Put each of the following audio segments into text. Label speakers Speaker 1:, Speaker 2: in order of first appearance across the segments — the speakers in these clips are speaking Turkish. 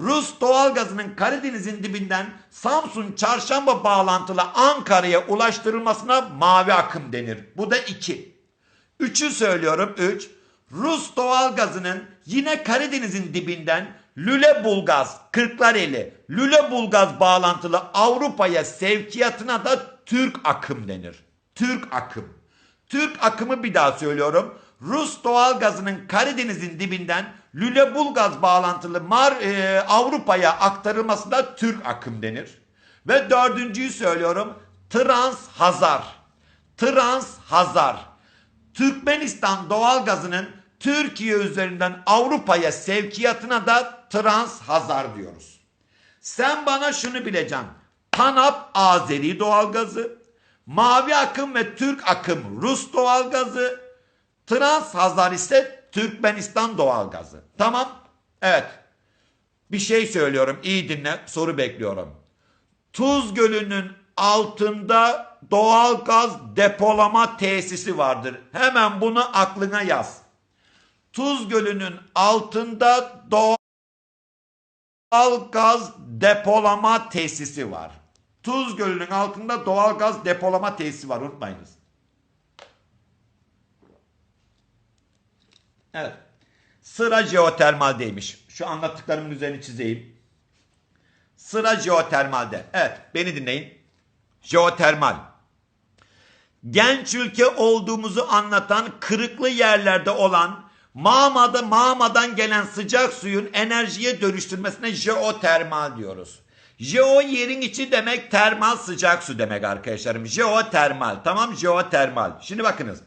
Speaker 1: Rus doğalgazının Karadeniz'in dibinden Samsun Çarşamba bağlantılı Ankara'ya ulaştırılmasına mavi akım denir. Bu da iki. Üçü söylüyorum. Üç. Rus doğalgazının yine Karadeniz'in dibinden Lüleburgaz, Kırklareli, Lüleburgaz bağlantılı Avrupa'ya sevkiyatına da Türk akım denir. Türk akım. Türk akımı bir daha söylüyorum. Rus doğalgazının Karadeniz'in dibinden Lüleburgaz bağlantılı Mar e, Avrupa'ya aktarılmasına Türk akım denir. Ve dördüncüyü söylüyorum. Trans Hazar. Trans Hazar. Türkmenistan doğalgazının Türkiye üzerinden Avrupa'ya sevkiyatına da Trans Hazar diyoruz. Sen bana şunu bileceksin. TANAP Azeri doğalgazı, Mavi akım ve Türk akım Rus doğalgazı, Trans Hazar ise Türkmenistan doğalgazı. Tamam? Evet. Bir şey söylüyorum. iyi dinle. Soru bekliyorum. Tuz Gölü'nün altında doğal gaz depolama tesisi vardır. Hemen bunu aklına yaz. Tuz Gölü'nün altında doğal gaz depolama tesisi var. Tuz Gölü'nün altında doğal gaz depolama tesisi var unutmayınız. Evet. Sıra jeotermaldeymiş. Şu anlattıklarımın üzerine çizeyim. Sıra jeotermalde. Evet beni dinleyin. Jeotermal. Genç ülke olduğumuzu anlatan kırıklı yerlerde olan mağmada mağmadan gelen sıcak suyun enerjiye dönüştürmesine jeotermal diyoruz. Jeo yerin içi demek termal sıcak su demek arkadaşlarım. Jeotermal tamam jeotermal. Şimdi bakınız.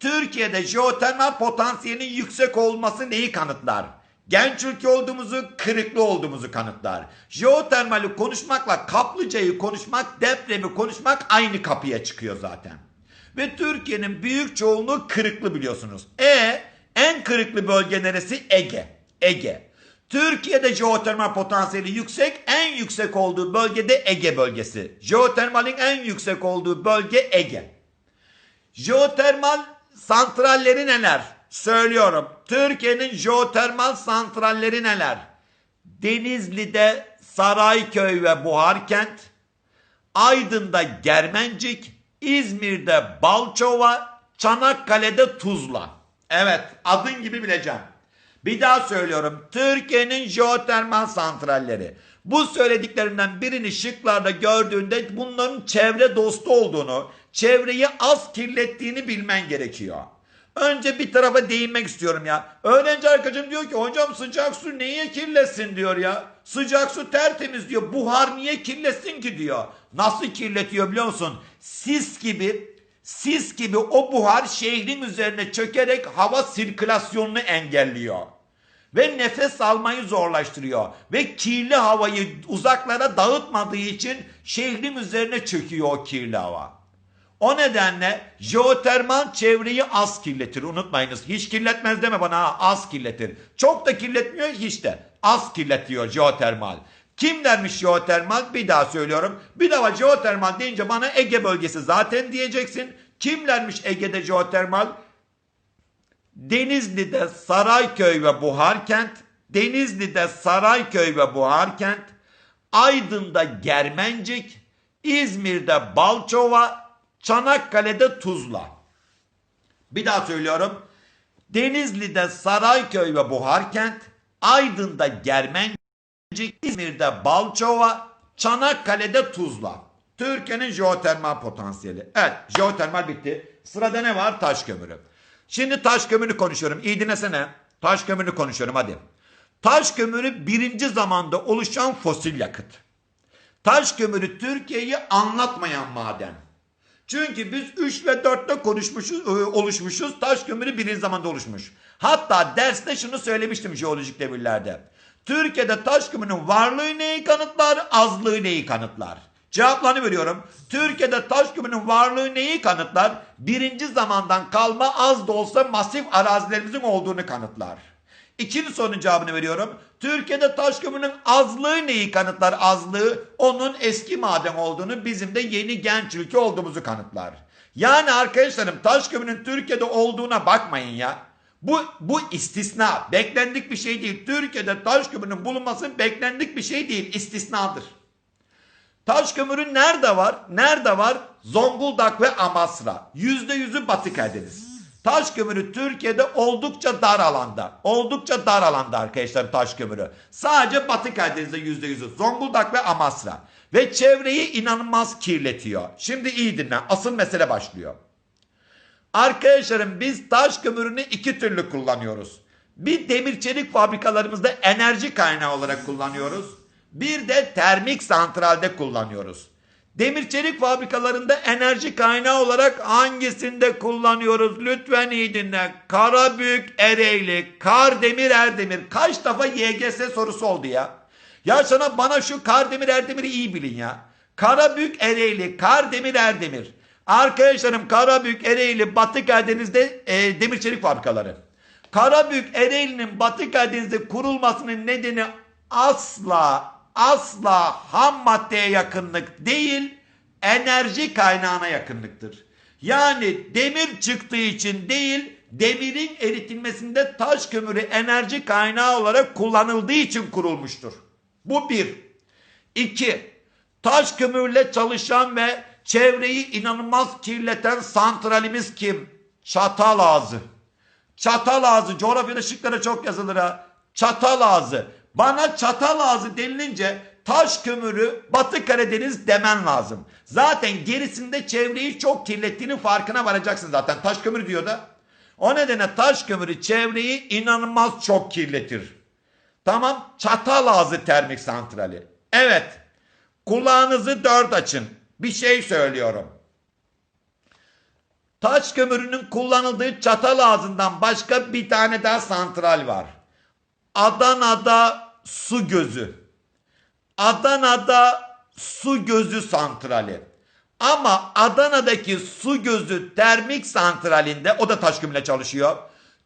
Speaker 1: Türkiye'de jeotermal potansiyelinin yüksek olması neyi kanıtlar? Genç ülke olduğumuzu, kırıklı olduğumuzu kanıtlar. Jeotermali konuşmakla kaplıcayı konuşmak, depremi konuşmak aynı kapıya çıkıyor zaten. Ve Türkiye'nin büyük çoğunluğu kırıklı biliyorsunuz. E en kırıklı bölge neresi? Ege. Ege. Türkiye'de jeotermal potansiyeli yüksek, en yüksek olduğu bölgede Ege bölgesi. Jeotermalin en yüksek olduğu bölge Ege. Jeotermal santralleri neler? Söylüyorum. Türkiye'nin jeotermal santralleri neler? Denizli'de Sarayköy ve Buharkent, Aydın'da Germencik, İzmir'de Balçova, Çanakkale'de Tuzla. Evet adın gibi bileceğim. Bir daha söylüyorum. Türkiye'nin jeotermal santralleri. Bu söylediklerimden birini şıklarda gördüğünde bunların çevre dostu olduğunu, çevreyi az kirlettiğini bilmen gerekiyor. Önce bir tarafa değinmek istiyorum ya. Öğrenci arkadaşım diyor ki hocam sıcak su niye kirletsin diyor ya. Sıcak su tertemiz diyor. Buhar niye kirletsin ki diyor. Nasıl kirletiyor biliyor musun? Sis gibi sis gibi o buhar şehrin üzerine çökerek hava sirkülasyonunu engelliyor. Ve nefes almayı zorlaştırıyor. Ve kirli havayı uzaklara dağıtmadığı için şehrin üzerine çöküyor o kirli hava. O nedenle jeotermal çevreyi az kirletir. Unutmayınız. Hiç kirletmez deme bana ha, az kirletir. Çok da kirletmiyor hiç de. Az kirletiyor jeotermal. Kim dermiş jeotermal? Bir daha söylüyorum. Bir daha jeotermal deyince bana Ege bölgesi zaten diyeceksin. Kimlermiş Ege'de jeotermal? Denizli'de Sarayköy ve Buharkent, Denizli'de Sarayköy ve Buharkent, Aydın'da Germencik, İzmir'de Balçova, Çanakkale'de Tuzla. Bir daha söylüyorum. Denizli'de Sarayköy ve Buharkent, Aydın'da Germencik, İzmir'de Balçova, Çanakkale'de Tuzla. Türkiye'nin jeotermal potansiyeli. Evet jeotermal bitti. Sırada ne var? Taş kömürü. Şimdi taş kömürü konuşuyorum. İyi dinlesene. Taş kömürü konuşuyorum hadi. Taş kömürü birinci zamanda oluşan fosil yakıt. Taş kömürü Türkiye'yi anlatmayan maden. Çünkü biz 3 ve 4'te konuşmuşuz, e, oluşmuşuz. Taş kömürü birinci zamanda oluşmuş. Hatta derste şunu söylemiştim jeolojik devirlerde. Türkiye'de taş kömürünün varlığı neyi kanıtlar, azlığı neyi kanıtlar? Cevaplarını veriyorum. Türkiye'de taş kömürünün varlığı neyi kanıtlar? Birinci zamandan kalma az da olsa masif arazilerimizin olduğunu kanıtlar. İkinci sorunun cevabını veriyorum. Türkiye'de taş kömürünün azlığı neyi kanıtlar? Azlığı onun eski maden olduğunu bizim de yeni genç ülke olduğumuzu kanıtlar. Yani arkadaşlarım taş kömürünün Türkiye'de olduğuna bakmayın ya. Bu, bu istisna. Beklendik bir şey değil. Türkiye'de taş kömürünün bulunması beklendik bir şey değil. istisnadır. Taş kömürü nerede var? Nerede var? Zonguldak ve Amasra. Yüzde yüzü Batı Karadeniz. Taş kömürü Türkiye'de oldukça dar alanda. Oldukça dar alanda arkadaşlar taş kömürü. Sadece Batı Karadeniz'de yüzde yüzü. Zonguldak ve Amasra. Ve çevreyi inanılmaz kirletiyor. Şimdi iyi dinle. Asıl mesele başlıyor. Arkadaşlarım biz taş kömürünü iki türlü kullanıyoruz. Bir demir çelik fabrikalarımızda enerji kaynağı olarak kullanıyoruz. Bir de termik santralde kullanıyoruz. Demir çelik fabrikalarında enerji kaynağı olarak hangisinde kullanıyoruz? Lütfen iyi dinle. Karabük, Ereğli, Kardemir, Erdemir. Kaç defa YGS sorusu oldu ya? Ya sana bana şu Kardemir, Erdemir'i iyi bilin ya. Karabük, Ereğli, Kardemir, Erdemir. Arkadaşlarım Karabük, Ereğli, Batı Karadeniz'de e, demir çelik fabrikaları. Karabük, Ereğli'nin Batı Karadeniz'de kurulmasının nedeni asla asla ham maddeye yakınlık değil, enerji kaynağına yakınlıktır. Yani demir çıktığı için değil, demirin eritilmesinde taş kömürü enerji kaynağı olarak kullanıldığı için kurulmuştur. Bu bir. İki, taş kömürle çalışan ve çevreyi inanılmaz kirleten santralimiz kim? Çatalazı. Çatalazı coğrafyada şıklara çok yazılır ha. Çatalazı. Bana Çatalazı denilince taş kömürü Batı Karadeniz demen lazım. Zaten gerisinde çevreyi çok kirlettiğinin farkına varacaksın zaten. Taş kömürü diyor da. O nedenle taş kömürü çevreyi inanılmaz çok kirletir. Tamam Çatalazı termik santrali. Evet kulağınızı dört açın. Bir şey söylüyorum. Taş kömürünün kullanıldığı çatal ağzından başka bir tane daha santral var. Adana'da su gözü. Adana'da su gözü santrali. Ama Adana'daki su gözü termik santralinde o da taş kömürle çalışıyor.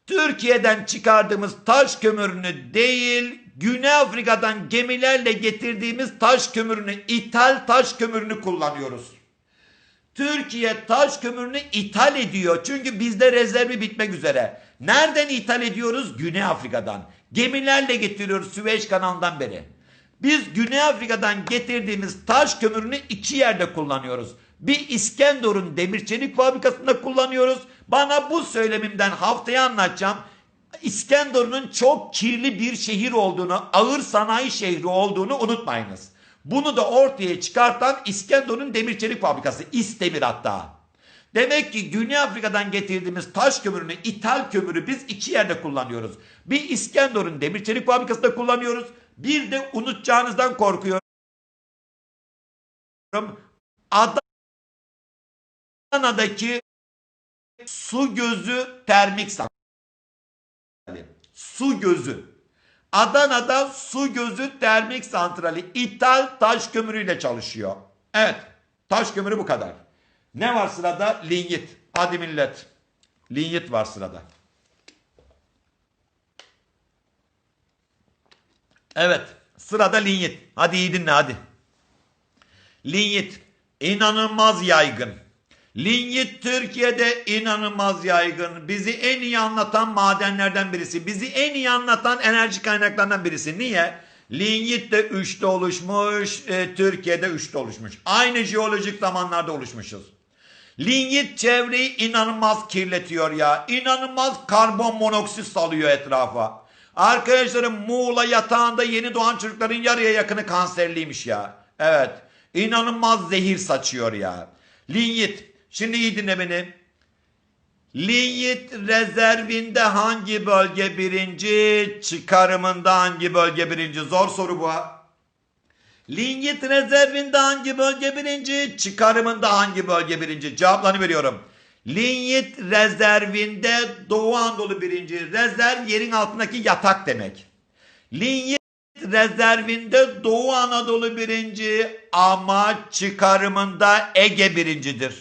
Speaker 1: Türkiye'den çıkardığımız taş kömürünü değil Güney Afrika'dan gemilerle getirdiğimiz taş kömürünü ithal taş kömürünü kullanıyoruz. Türkiye taş kömürünü ithal ediyor. Çünkü bizde rezervi bitmek üzere. Nereden ithal ediyoruz? Güney Afrika'dan. Gemilerle getiriyoruz Süveyş kanalından beri. Biz Güney Afrika'dan getirdiğimiz taş kömürünü iki yerde kullanıyoruz. Bir İskenderun demir çelik fabrikasında kullanıyoruz. Bana bu söylemimden haftaya anlatacağım. İskenderun'un çok kirli bir şehir olduğunu, ağır sanayi şehri olduğunu unutmayınız. Bunu da ortaya çıkartan İskenderun demir çelik fabrikası. İstemir hatta. Demek ki Güney Afrika'dan getirdiğimiz taş kömürünü, ithal kömürü biz iki yerde kullanıyoruz. Bir İskenderun demir çelik fabrikasında kullanıyoruz. Bir de unutacağınızdan korkuyorum. Adana'daki su gözü termik santrali. Su gözü. Adana'da su gözü termik santrali ithal taş kömürüyle çalışıyor. Evet. Taş kömürü bu kadar. Ne var sırada? Linyit. Hadi millet. Linyit var sırada. Evet. Sırada linyit. Hadi iyi dinle hadi. Linyit. inanılmaz yaygın. Linyit Türkiye'de inanılmaz yaygın. Bizi en iyi anlatan madenlerden birisi. Bizi en iyi anlatan enerji kaynaklarından birisi. Niye? Linyit de 3'te oluşmuş, e, Türkiye'de 3'te oluşmuş. Aynı jeolojik zamanlarda oluşmuşuz. Linyit çevreyi inanılmaz kirletiyor ya. İnanılmaz karbon monoksit salıyor etrafa. Arkadaşlarım Muğla yatağında yeni doğan çocukların yarıya yakını kanserliymiş ya. Evet. İnanılmaz zehir saçıyor ya. Linyit. Şimdi iyi dinle beni. Linyit rezervinde hangi bölge birinci? Çıkarımında hangi bölge birinci? Zor soru bu ha. Linyit rezervinde hangi bölge birinci? Çıkarımında hangi bölge birinci? Cevaplarını veriyorum. Linyit rezervinde Doğu Anadolu birinci. Rezerv yerin altındaki yatak demek. Linyit rezervinde Doğu Anadolu birinci ama çıkarımında Ege birincidir.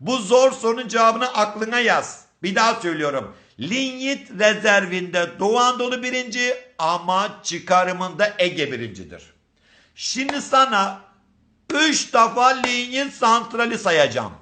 Speaker 1: Bu zor sorunun cevabını aklına yaz. Bir daha söylüyorum. Linyit rezervinde Doğu Anadolu birinci ama çıkarımında Ege birincidir. Şimdi sana 3 defa linyit santrali sayacağım.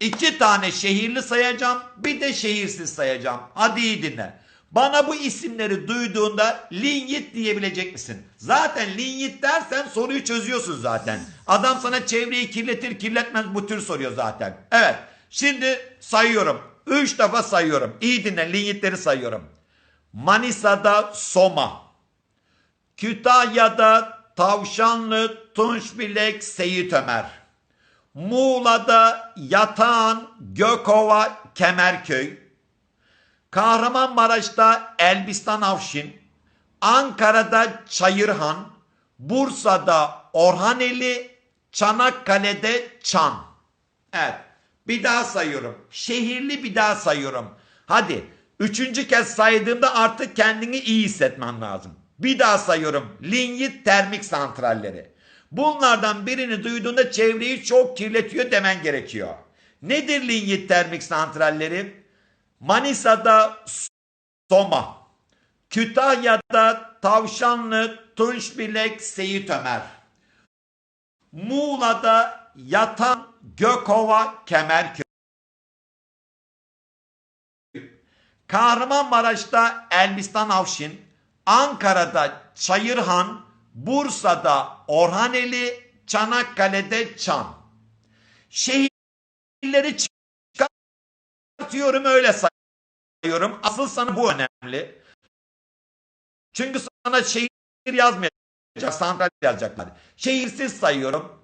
Speaker 1: İki tane şehirli sayacağım. Bir de şehirsiz sayacağım. Hadi iyi dinle. Bana bu isimleri duyduğunda linyit diyebilecek misin? Zaten linyit dersen soruyu çözüyorsun zaten. Adam sana çevreyi kirletir kirletmez bu tür soruyor zaten. Evet. Şimdi sayıyorum. Üç defa sayıyorum. İyi dinle linyitleri sayıyorum. Manisa'da Soma. Kütahya'da Tavşanlı Tunçbilek Seyit Ömer. Muğla'da Yatağan Gökova Kemerköy. Kahramanmaraş'ta Elbistan Avşin. Ankara'da Çayırhan. Bursa'da Orhaneli. Çanakkale'de Çan. Evet. Bir daha sayıyorum. Şehirli bir daha sayıyorum. Hadi. Üçüncü kez saydığımda artık kendini iyi hissetmen lazım. Bir daha sayıyorum. Linyit termik santralleri. Bunlardan birini duyduğunda çevreyi çok kirletiyor demen gerekiyor. Nedir linyit termik santralleri? Manisa'da Soma. Kütahya'da Tavşanlı, Tunçbilek, Seyit Ömer. Muğla'da Yatan, Gökova, Kemerköy. Kahramanmaraş'ta Elbistan Avşin, Ankara'da Çayırhan, Bursa'da Orhaneli, Çanakkale'de Çan. Şehirleri çıkartıyorum öyle sayıyorum. Asıl sana bu önemli. Çünkü sana şehir yazmayacak, santral yazacaklar. Şehirsiz sayıyorum.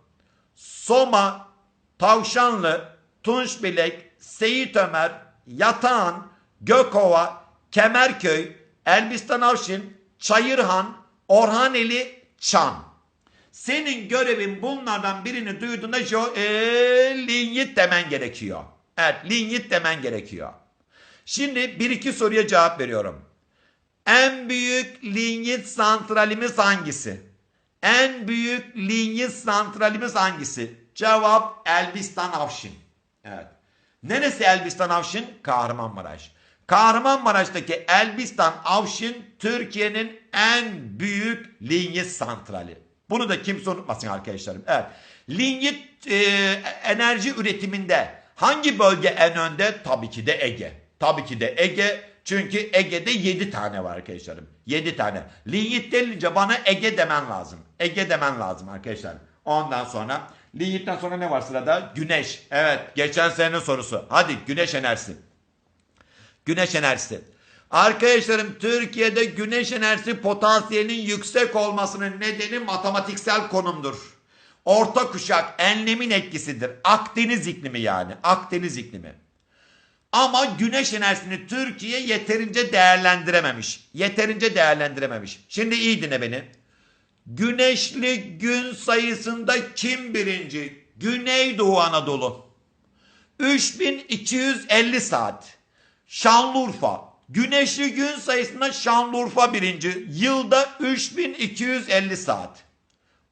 Speaker 1: Soma, Tavşanlı, Tunçbilek, Seyit Ömer, Yatağan, Gökova, Kemerköy, Elbistan Avşin, Çayırhan, Orhaneli, Çan. Senin görevin bunlardan birini duyduğunda jo, ee, linyit demen gerekiyor. Evet linyit demen gerekiyor. Şimdi bir iki soruya cevap veriyorum. En büyük linyit santralimiz hangisi? En büyük linyit santralimiz hangisi? Cevap Elbistan Avşin. Evet. Neresi Elbistan Avşin? Kahramanmaraş. Kahramanmaraş'taki Elbistan Avşin Türkiye'nin en büyük linyit santrali. Bunu da kimse unutmasın arkadaşlarım. Evet. Linyit e, enerji üretiminde hangi bölge en önde? Tabii ki de Ege. Tabii ki de Ege. Çünkü Ege'de 7 tane var arkadaşlarım. 7 tane. Linyit denince bana Ege demen lazım. Ege demen lazım arkadaşlar. Ondan sonra linyitten sonra ne var sırada? Güneş. Evet geçen senenin sorusu. Hadi güneş enerjisi. Güneş enerjisi. Arkadaşlarım Türkiye'de güneş enerjisi potansiyelinin yüksek olmasının nedeni matematiksel konumdur. Orta kuşak enlemin etkisidir. Akdeniz iklimi yani. Akdeniz iklimi. Ama güneş enerjisini Türkiye yeterince değerlendirememiş. Yeterince değerlendirememiş. Şimdi iyi dinle beni. Güneşli gün sayısında kim birinci? Güneydoğu Anadolu. 3250 saat. Şanlıurfa. Güneşli gün sayısında Şanlıurfa birinci. Yılda 3250 saat.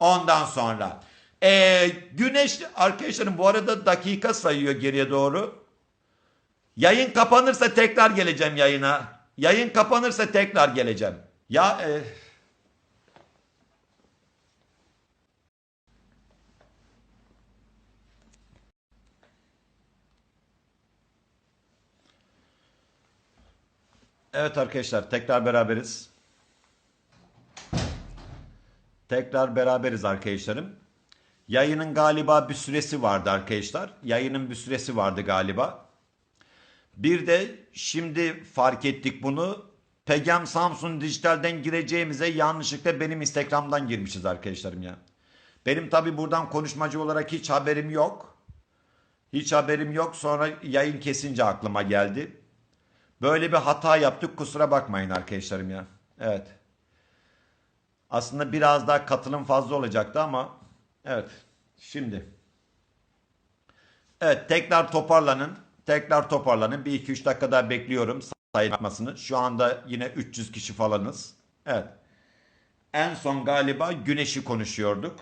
Speaker 1: Ondan sonra. Ee, güneş arkadaşlarım bu arada dakika sayıyor geriye doğru. Yayın kapanırsa tekrar geleceğim yayına. Yayın kapanırsa tekrar geleceğim. Ya e, Evet arkadaşlar tekrar beraberiz. Tekrar beraberiz arkadaşlarım. Yayının galiba bir süresi vardı arkadaşlar. Yayının bir süresi vardı galiba. Bir de şimdi fark ettik bunu. Pegam Samsun Dijital'den gireceğimize yanlışlıkla benim Instagram'dan girmişiz arkadaşlarım ya. Benim tabi buradan konuşmacı olarak hiç haberim yok. Hiç haberim yok. Sonra yayın kesince aklıma geldi. Böyle bir hata yaptık kusura bakmayın arkadaşlarım ya. Evet. Aslında biraz daha katılım fazla olacaktı ama evet. Şimdi. Evet tekrar toparlanın. Tekrar toparlanın. Bir iki üç dakika daha bekliyorum sayılmasını. Şu anda yine 300 kişi falanız. Evet. En son galiba güneşi konuşuyorduk.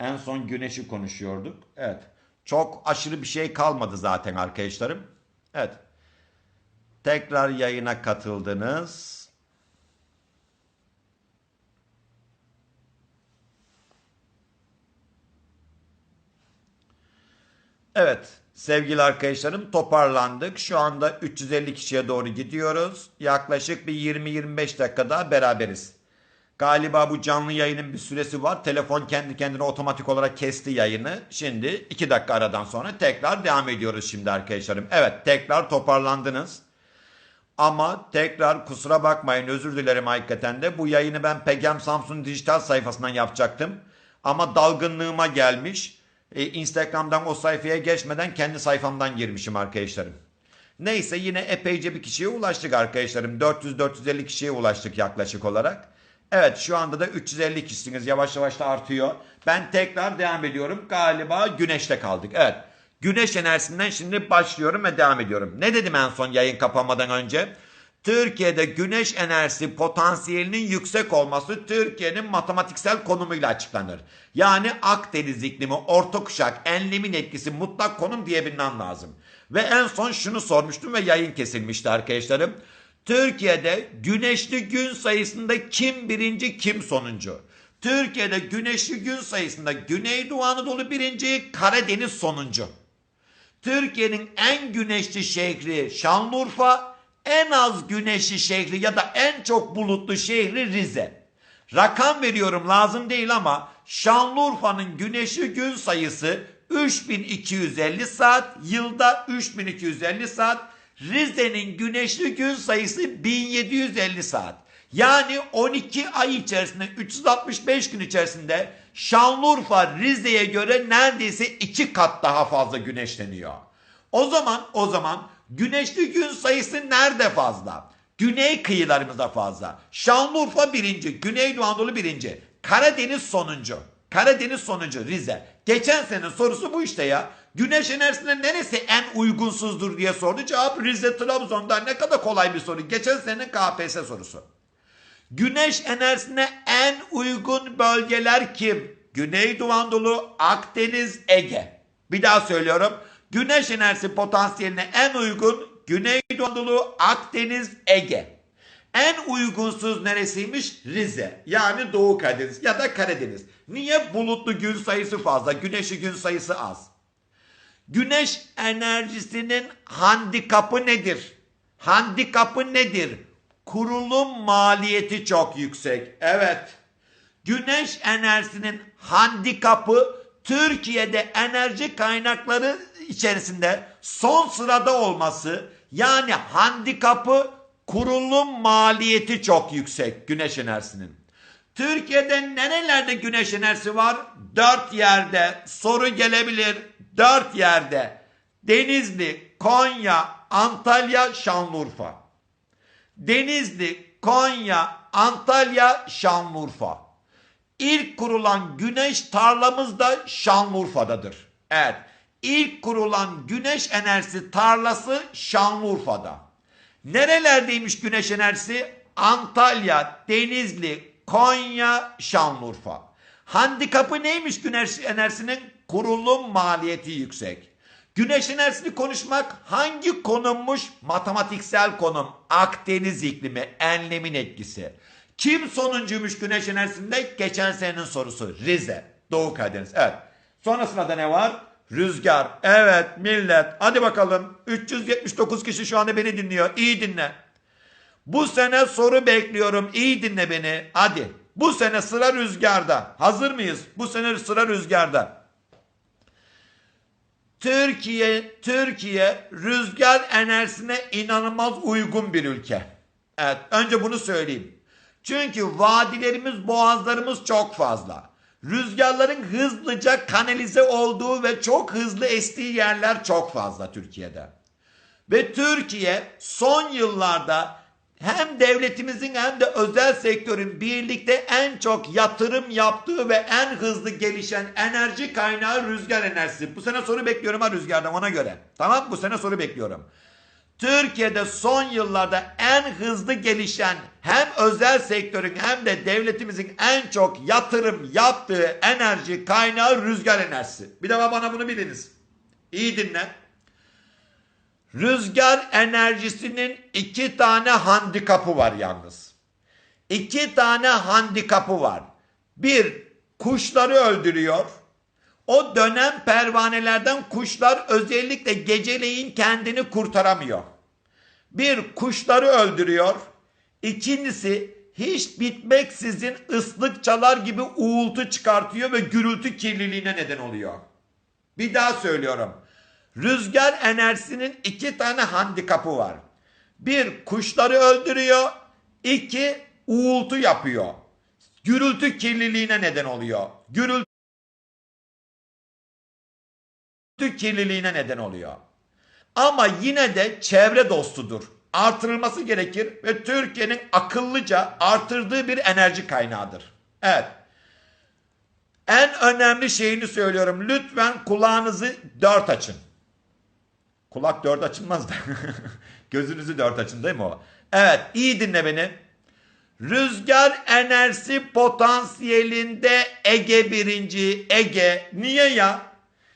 Speaker 1: En son güneşi konuşuyorduk. Evet. Çok aşırı bir şey kalmadı zaten arkadaşlarım. Evet. Tekrar yayına katıldınız. Evet sevgili arkadaşlarım toparlandık. Şu anda 350 kişiye doğru gidiyoruz. Yaklaşık bir 20-25 dakika daha beraberiz. Galiba bu canlı yayının bir süresi var. Telefon kendi kendine otomatik olarak kesti yayını. Şimdi 2 dakika aradan sonra tekrar devam ediyoruz şimdi arkadaşlarım. Evet tekrar toparlandınız. Ama tekrar kusura bakmayın özür dilerim hakikaten de. Bu yayını ben Pegem Samsun dijital sayfasından yapacaktım. Ama dalgınlığıma gelmiş. Ee, Instagram'dan o sayfaya geçmeden kendi sayfamdan girmişim arkadaşlarım. Neyse yine epeyce bir kişiye ulaştık arkadaşlarım. 400-450 kişiye ulaştık yaklaşık olarak. Evet şu anda da 350 kişisiniz. Yavaş yavaş da artıyor. Ben tekrar devam ediyorum. Galiba güneşte kaldık. Evet. Güneş enerjisinden şimdi başlıyorum ve devam ediyorum. Ne dedim en son yayın kapanmadan önce? Türkiye'de güneş enerjisi potansiyelinin yüksek olması Türkiye'nin matematiksel konumuyla açıklanır. Yani Akdeniz iklimi, orta kuşak, enlemin etkisi mutlak konum diyebilmem lazım. Ve en son şunu sormuştum ve yayın kesilmişti arkadaşlarım. Türkiye'de güneşli gün sayısında kim birinci kim sonuncu? Türkiye'de güneşli gün sayısında Güneydoğu Anadolu birinci, Karadeniz sonuncu. Türkiye'nin en güneşli şehri Şanlıurfa, en az güneşli şehri ya da en çok bulutlu şehri Rize. Rakam veriyorum lazım değil ama Şanlıurfa'nın güneşli gün sayısı 3250 saat, yılda 3250 saat. Rize'nin güneşli gün sayısı 1750 saat. Yani 12 ay içerisinde 365 gün içerisinde Şanlıurfa Rize'ye göre neredeyse 2 kat daha fazla güneşleniyor. O zaman o zaman güneşli gün sayısı nerede fazla? Güney kıyılarımızda fazla. Şanlıurfa birinci, Güneydoğu Anadolu birinci, Karadeniz sonuncu. Karadeniz sonuncu Rize. Geçen sene sorusu bu işte ya. Güneş enerjisine neresi en uygunsuzdur diye sordu. Cevap Rize Trabzon'da ne kadar kolay bir soru. Geçen senenin KPSS sorusu. Güneş enerjisine en uygun bölgeler kim? Güneydoğu Anadolu, Akdeniz, Ege. Bir daha söylüyorum. Güneş enerjisi potansiyeline en uygun Güneydoğu Anadolu, Akdeniz, Ege. En uygunsuz neresiymiş? Rize. Yani Doğu Karadeniz ya da Karadeniz. Niye bulutlu gün sayısı fazla, güneşli gün sayısı az? Güneş enerjisinin handikapı nedir? Handikapı nedir? Kurulum maliyeti çok yüksek. Evet. Güneş enerjisinin handikapı Türkiye'de enerji kaynakları içerisinde son sırada olması yani handikapı kurulum maliyeti çok yüksek güneş enerjisinin. Türkiye'de nerelerde güneş enerjisi var? Dört yerde soru gelebilir. Dört yerde. Denizli, Konya, Antalya, Şanlıurfa. Denizli, Konya, Antalya, Şanlıurfa. İlk kurulan güneş tarlamız da Şanlıurfa'dadır. Evet. İlk kurulan güneş enerjisi tarlası Şanlıurfa'da. Nerelerdeymiş güneş enerjisi? Antalya, Denizli, Konya, Şanlıurfa. Handikapı neymiş güneş enerjisinin? Kurulum maliyeti yüksek. Güneş enerjisini konuşmak hangi konummuş? Matematiksel konum. Akdeniz iklimi, enlemin etkisi. Kim sonuncuymuş güneş enerjisinde? Geçen senenin sorusu. Rize, Doğu Karadeniz. Evet. Sonra sırada ne var? Rüzgar. Evet millet. Hadi bakalım. 379 kişi şu anda beni dinliyor. İyi dinle. Bu sene soru bekliyorum. İyi dinle beni. Hadi. Bu sene sıra rüzgarda. Hazır mıyız? Bu sene sıra rüzgarda. Türkiye Türkiye rüzgar enerjisine inanılmaz uygun bir ülke. Evet, önce bunu söyleyeyim. Çünkü vadilerimiz, boğazlarımız çok fazla. Rüzgarların hızlıca kanalize olduğu ve çok hızlı estiği yerler çok fazla Türkiye'de. Ve Türkiye son yıllarda hem devletimizin hem de özel sektörün birlikte en çok yatırım yaptığı ve en hızlı gelişen enerji kaynağı rüzgar enerjisi. Bu sene soru bekliyorum ha rüzgardan ona göre. Tamam bu sene soru bekliyorum. Türkiye'de son yıllarda en hızlı gelişen hem özel sektörün hem de devletimizin en çok yatırım yaptığı enerji kaynağı rüzgar enerjisi. Bir de bana bunu biliniz. İyi dinle. Rüzgar enerjisinin iki tane handikapı var yalnız. İki tane handikapı var. Bir, kuşları öldürüyor. O dönem pervanelerden kuşlar özellikle geceleyin kendini kurtaramıyor. Bir kuşları öldürüyor. İkincisi hiç bitmeksizin ıslık çalar gibi uğultu çıkartıyor ve gürültü kirliliğine neden oluyor. Bir daha söylüyorum. Rüzgar enerjisinin iki tane handikapı var. Bir kuşları öldürüyor. iki uğultu yapıyor. Gürültü kirliliğine neden oluyor. Gürültü kirliliğine neden oluyor. Ama yine de çevre dostudur. Artırılması gerekir ve Türkiye'nin akıllıca artırdığı bir enerji kaynağıdır. Evet. En önemli şeyini söylüyorum. Lütfen kulağınızı dört açın. Kulak dört açılmaz da. Gözünüzü dört açın değil mi o? Evet iyi dinle beni. Rüzgar enerjisi potansiyelinde Ege birinci. Ege. Niye ya?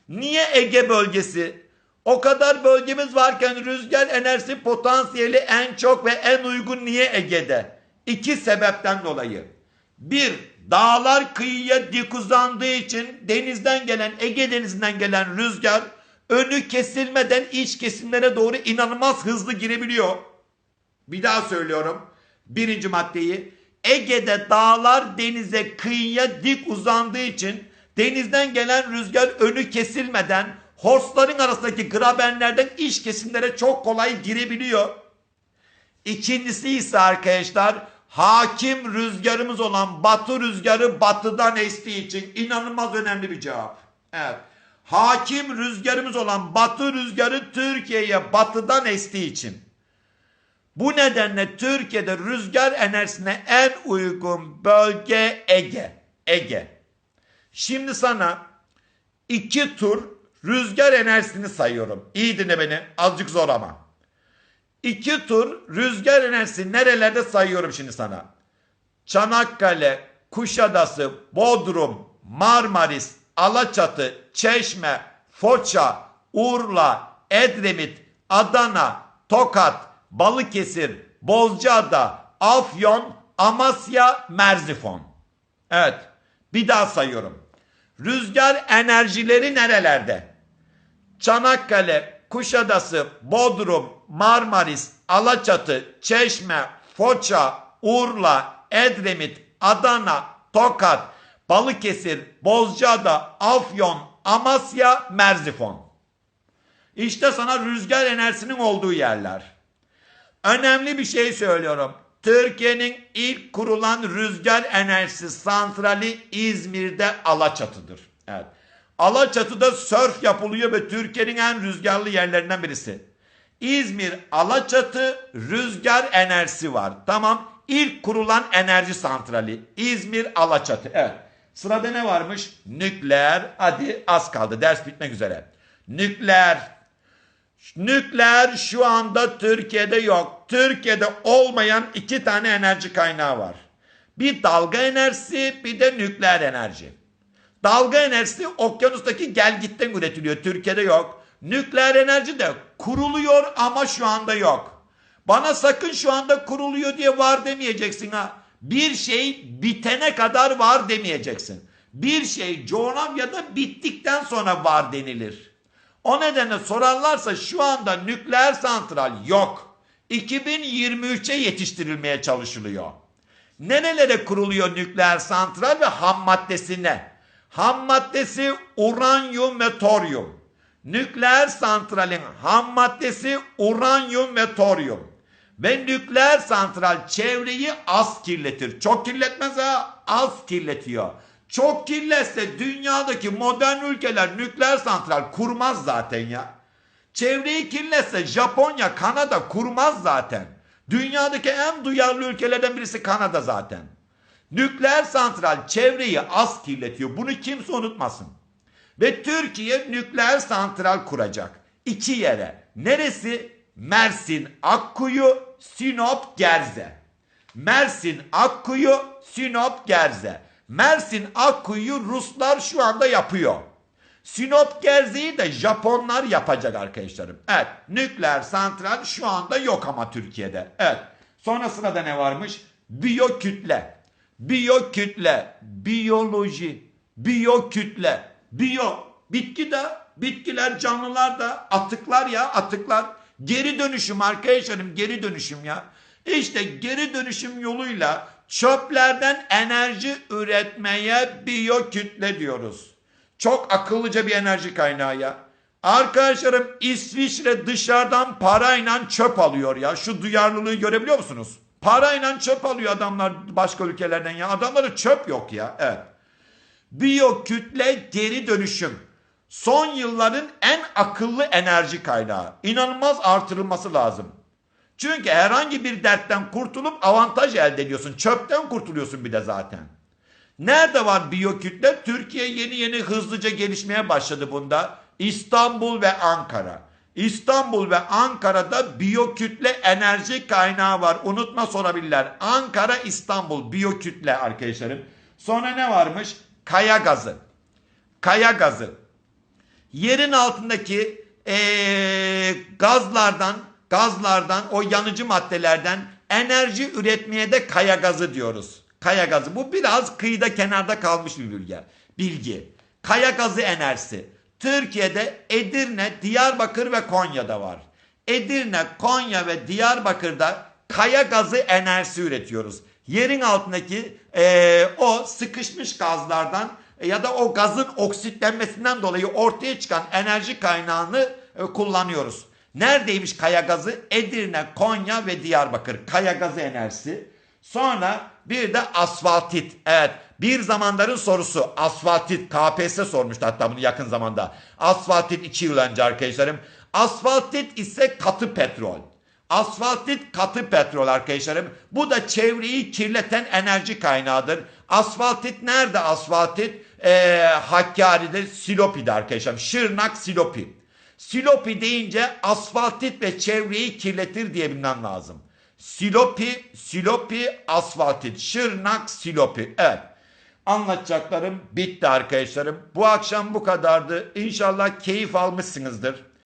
Speaker 1: Niye Ege bölgesi? O kadar bölgemiz varken rüzgar enerjisi potansiyeli en çok ve en uygun niye Ege'de? İki sebepten dolayı. Bir, dağlar kıyıya dik uzandığı için denizden gelen Ege denizinden gelen rüzgar önü kesilmeden iç kesimlere doğru inanılmaz hızlı girebiliyor. Bir daha söylüyorum. Birinci maddeyi Ege'de dağlar denize kıyıya dik uzandığı için denizden gelen rüzgar önü kesilmeden horsların arasındaki grabenlerden iç kesimlere çok kolay girebiliyor. İkincisi ise arkadaşlar hakim rüzgarımız olan batı rüzgarı batıdan estiği için inanılmaz önemli bir cevap. Evet. Hakim rüzgarımız olan batı rüzgarı Türkiye'ye batıdan estiği için. Bu nedenle Türkiye'de rüzgar enerjisine en uygun bölge Ege. Ege. Şimdi sana iki tur rüzgar enerjisini sayıyorum. İyi dinle beni. Azıcık zor ama. İki tur rüzgar enerjisi nerelerde sayıyorum şimdi sana. Çanakkale, Kuşadası, Bodrum, Marmaris, Alaçatı, Çeşme, Foça, Urla, Edremit, Adana, Tokat, Balıkesir, Bozcaada, Afyon, Amasya, Merzifon. Evet. Bir daha sayıyorum. Rüzgar enerjileri nerelerde? Çanakkale, Kuşadası, Bodrum, Marmaris, Alaçatı, Çeşme, Foça, Urla, Edremit, Adana, Tokat, Balıkesir, Bozcaada, Afyon, Amasya, Merzifon. İşte sana rüzgar enerjisinin olduğu yerler. Önemli bir şey söylüyorum. Türkiye'nin ilk kurulan rüzgar enerjisi santrali İzmir'de Alaçatı'dır. Evet. Alaçatı'da sörf yapılıyor ve Türkiye'nin en rüzgarlı yerlerinden birisi. İzmir Alaçatı rüzgar enerjisi var. Tamam. İlk kurulan enerji santrali İzmir Alaçatı. Evet. Sırada ne varmış? Nükleer. Hadi az kaldı. Ders bitmek üzere. Nükleer. Nükleer şu anda Türkiye'de yok. Türkiye'de olmayan iki tane enerji kaynağı var. Bir dalga enerjisi bir de nükleer enerji. Dalga enerjisi okyanustaki gelgitten üretiliyor. Türkiye'de yok. Nükleer enerji de kuruluyor ama şu anda yok. Bana sakın şu anda kuruluyor diye var demeyeceksin ha. Bir şey bitene kadar var demeyeceksin. Bir şey coğrafyada bittikten sonra var denilir. O nedenle sorarlarsa şu anda nükleer santral yok. 2023'e yetiştirilmeye çalışılıyor. Nerelere kuruluyor nükleer santral ve ham maddesi ne? Ham maddesi uranyum ve toryum. Nükleer santralin ham maddesi uranyum ve toryum. Ve nükleer santral çevreyi az kirletir. Çok kirletmez ha az kirletiyor. Çok kirletse dünyadaki modern ülkeler nükleer santral kurmaz zaten ya. Çevreyi kirletse Japonya, Kanada kurmaz zaten. Dünyadaki en duyarlı ülkelerden birisi Kanada zaten. Nükleer santral çevreyi az kirletiyor. Bunu kimse unutmasın. Ve Türkiye nükleer santral kuracak. İki yere. Neresi? Mersin, Akkuyu, Sinop, Gerze. Mersin, Akkuyu, Sinop, Gerze. Mersin, Akkuyu'yu Ruslar şu anda yapıyor. Sinop Gerze'yi de Japonlar yapacak arkadaşlarım. Evet nükleer santral şu anda yok ama Türkiye'de. Evet sonrasında da ne varmış? Biyokütle. Biyokütle, biyoloji, biyokütle. Biyo. Bitki de, bitkiler, canlılar da, atıklar ya, atıklar. Geri dönüşüm arkadaşlarım, geri dönüşüm ya. İşte geri dönüşüm yoluyla çöplerden enerji üretmeye biyo kütle diyoruz. Çok akıllıca bir enerji kaynağı ya. Arkadaşlarım İsviçre dışarıdan parayla çöp alıyor ya. Şu duyarlılığı görebiliyor musunuz? Parayla çöp alıyor adamlar başka ülkelerden ya. Adamlarda çöp yok ya. Evet. Biyo kütle geri dönüşüm. Son yılların en akıllı enerji kaynağı. İnanılmaz artırılması lazım. Çünkü herhangi bir dertten kurtulup avantaj elde ediyorsun. Çöpten kurtuluyorsun bir de zaten. Nerede var biyokütle? Türkiye yeni yeni hızlıca gelişmeye başladı bunda. İstanbul ve Ankara. İstanbul ve Ankara'da biyokütle enerji kaynağı var. Unutma sorabilirler. Ankara, İstanbul biyokütle arkadaşlarım. Sonra ne varmış? Kaya gazı. Kaya gazı. Yerin altındaki eee, gazlardan, gazlardan, o yanıcı maddelerden enerji üretmeye de kaya gazı diyoruz. Kaya gazı. Bu biraz kıyıda kenarda kalmış bir bilgi. Bilgi. Kaya gazı enerjisi. Türkiye'de Edirne, Diyarbakır ve Konya'da var. Edirne, Konya ve Diyarbakır'da kaya gazı enerjisi üretiyoruz. Yerin altındaki eee, o sıkışmış gazlardan e, ya da o gazın oksitlenmesinden dolayı ortaya çıkan enerji kaynağını e, kullanıyoruz. Neredeymiş kaya gazı? Edirne, Konya ve Diyarbakır. Kaya gazı enerjisi. Sonra bir de asfaltit. Evet bir zamanların sorusu asfaltit KPSS sormuştu hatta bunu yakın zamanda. Asfaltit 2 yıl önce arkadaşlarım. Asfaltit ise katı petrol. Asfaltit katı petrol arkadaşlarım. Bu da çevreyi kirleten enerji kaynağıdır. Asfaltit nerede asfaltit? Ee, Hakkari'de Silopi'de arkadaşlarım. Şırnak Silopi. Silopi deyince asfaltit ve çevreyi kirletir diye bilmem lazım. Silopi, Silopi, asfaltit. Şırnak, Silopi. Evet. Anlatacaklarım bitti arkadaşlarım. Bu akşam bu kadardı. İnşallah keyif almışsınızdır.